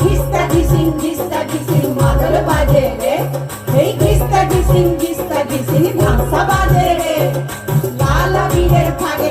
খিস্তা ঘিসিং, ঘিস্তা ঘিসিং, মাদল বাজে রে। এই খিস্তা ঘিসিং, ঘিস্তা ঘিসিং ধামসা বাজে রে। লাল বীরের ফাঁক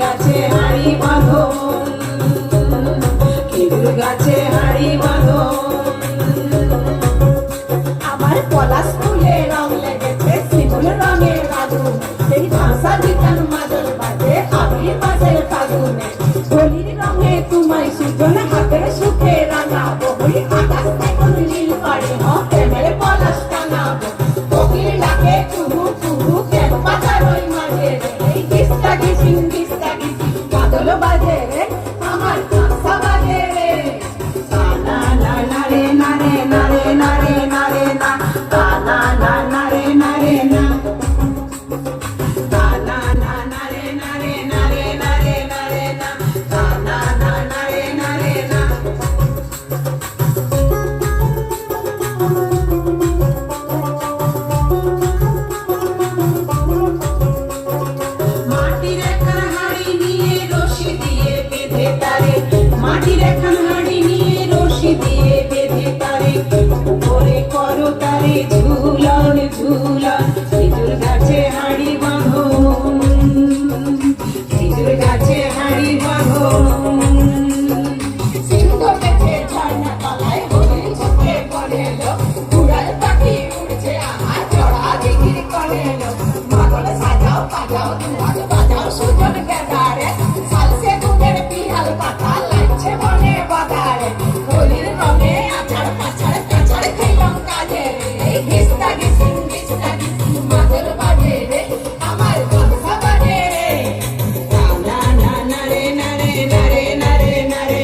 গাছে হাড়ি বাঁধো খেজুর গাছে হাড়ি আমার পলাশ ফুলে রং লেগেছে, শিমুল রঙের আগুন সেই ভাষা দিতাম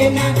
Amen.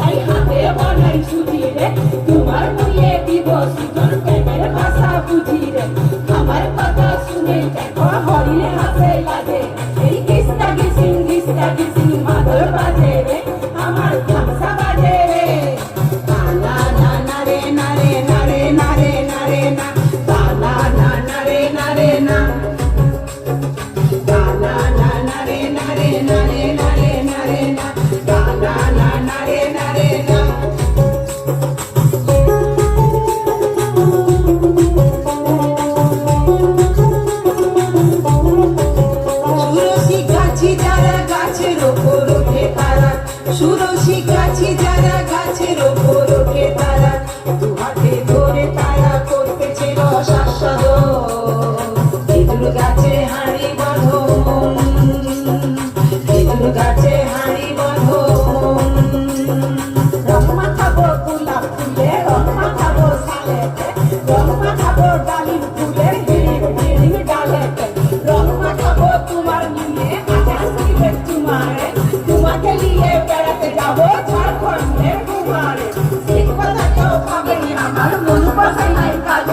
হরিণে হাতে লাগে। এই কিস্তা কিসিং কিস্তা কিসিং মাদর বাজে। তুলসী গাছি যারা গাছের ওপর ওঠে তারা।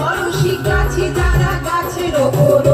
অরসি গাছে যারা গাছের ওপর